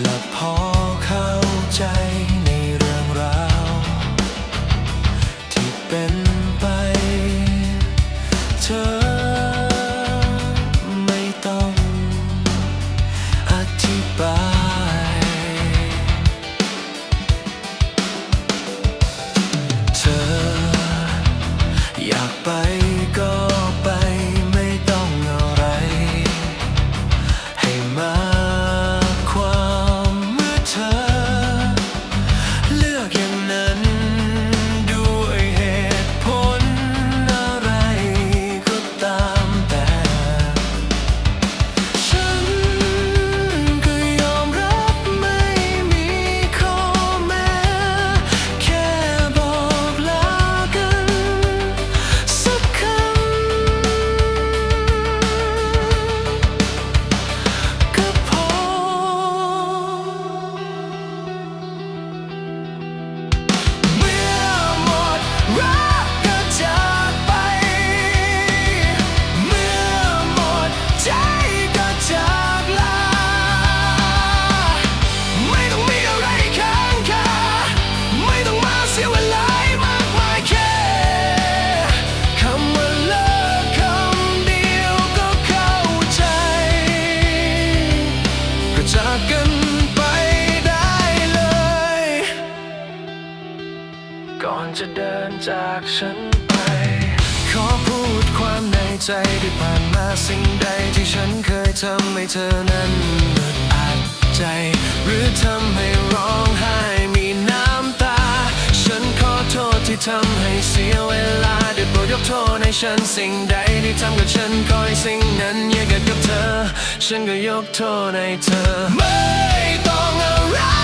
และพอเข้าใจในเรื่องราว ที่เป็นไป เธอไม่ต้องอธิบาย เธออยากไปก็ะเดินจากฉันไป ขอพูดความในใจที่ผ่านมาสิ่งใดที่ฉันเคยทำให้เธอนั้นอึดอัดใจ หรือทำให้ร้องไห้มีน้ำตา ฉันขอโทษที่ทำให้เสียเวลาได้โปรดยกโทษให้ฉันสิ่งใดที่ทำกับฉันคอยสิ่งนั้นอย่เกิดกับเธอ ฉันก็ยกโทษให้เธอ ไม่ต้องอะไร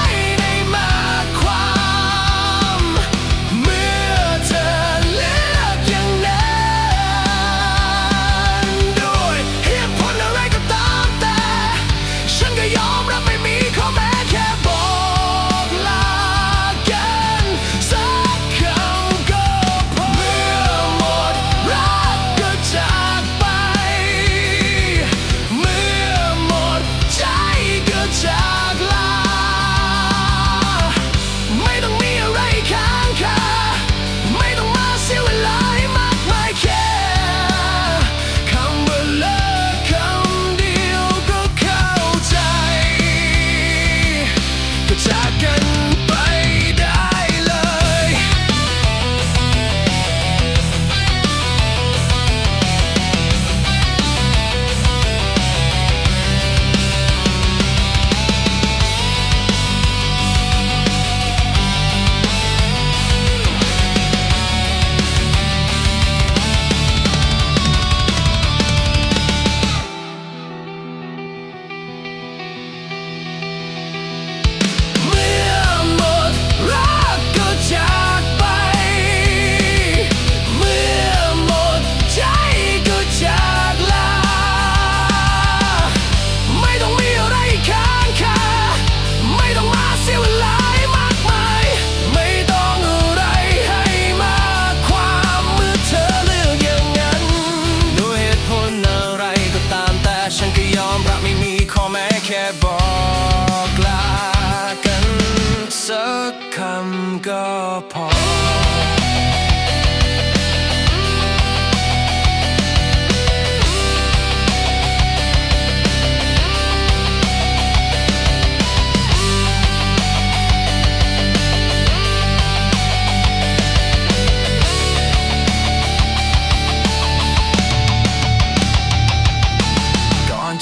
กคำก็พอ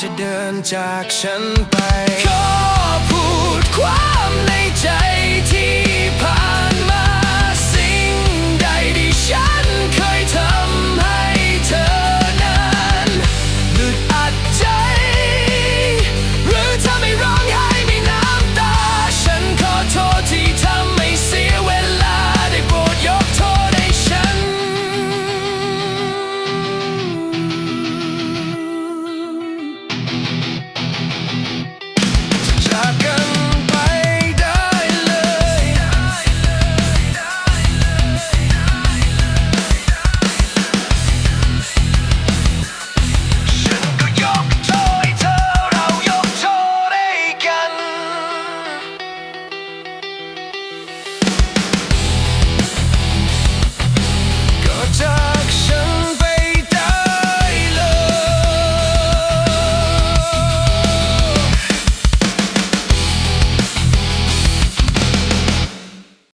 จะเดินจากฉันไป ความในใจที่